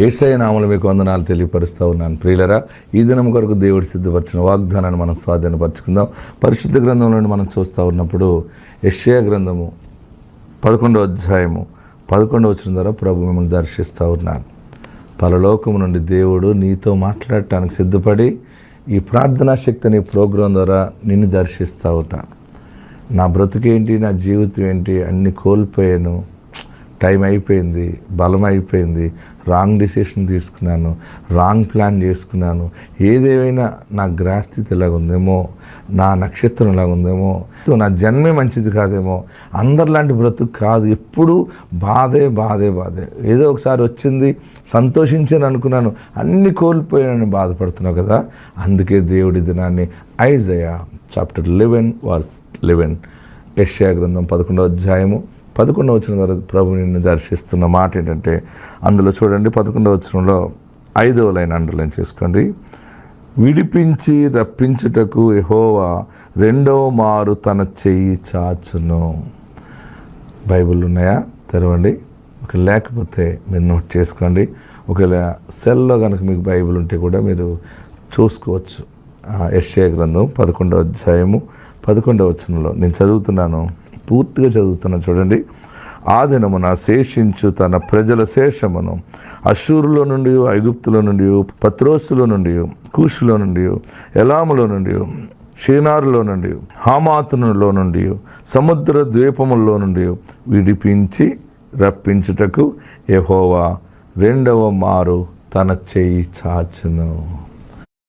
ఏసఐ నామలు మీకు వందనాలు తెలియపరుస్తూ ఉన్నాను. ప్రియులరా ఈ దినం కొరకు దేవుడు సిద్ధపరిచిన వాగ్దానాన్ని మనం స్వాధీనపరచుకుందాం. పరిశుద్ధ గ్రంథం నుండి మనం చూస్తూ ఉన్నప్పుడు యెషయా గ్రంథము పదకొండవ అధ్యాయము పదకొండవ వచ్చిన ద్వారా ప్రభు మిమ్మల్ని దర్శిస్తూ ఉన్నాను. పరలోకము నుండి దేవుడు నీతో మాట్లాడటానికి సిద్ధపడి ఈ ప్రార్థనా శక్తిని ప్రోగ్రాం ద్వారా నిన్ను దర్శిస్తూ ఉంటాను నా బ్రతుకేంటి నా జీవితం ఏంటి అన్ని కోల్పోయాను. టైం అయిపోయింది బలం అయిపోయింది రాంగ్ డిసిషన్ తీసుకున్నాను రాంగ్ ప్లాన్ చేసుకున్నాను. ఏదేమైనా నా గ్రహస్థితి ఉందేమో నా నక్షత్రం ఉందేమో నా జన్మే మంచిది కాదేమో అందరిలాంటి బ్రతుకు కాదు. ఎప్పుడు బాధే బాధే బాధే. ఏదో ఒకసారి వచ్చింది సంతోషించని అనుకున్నాను అన్ని కోల్పోయానని బాధపడుతున్నావు కదా. అందుకే దేవుడి దినాన్ని Isaiah chapter eleven verse eleven. యష్యా గ్రంథం పదకొండో అధ్యాయము పదకొండవ వచ్చిన ద్వారా ప్రభు నిన్ను దర్శిస్తున్న మాట ఏంటంటే అందులో చూడండి పదకొండవ వచనంలో ఐదవ లైన్ అండర్లైన్ చేసుకోండి. విడిపించి రప్పించుటకు ఎహోవా రెండవ మారు తన చెయ్యి చాచును. బైబిల్ ఉన్నాయా? తెరవండి. ఒక లేకపోతే మీరు నోట్ చేసుకోండి. ఒకవేళ సెల్లో కనుక మీకు బైబిల్ ఉంటే కూడా మీరు చూసుకోవచ్చు. ఎస్ఏ గ్రంథం పదకొండవ అధ్యాయము పదకొండవ వచనంలో నేను చదువుతున్నాను. పూర్తిగా చదువుతున్నాను చూడండి. ఆ దినమున శేషించు తన ప్రజల శేషమును అశూరులో నుండి ఐగుప్తులో నుండి పత్రోసులో నుండి కూషులో నుండి ఎలాములో నుండి షీనారులో నుండి హామాతునులో నుండి సముద్ర ద్వీపముల్లో నుండి విడిపించి రప్పించుటకు యహోవా రెండవ మారు తన చెయ్యి చాచును.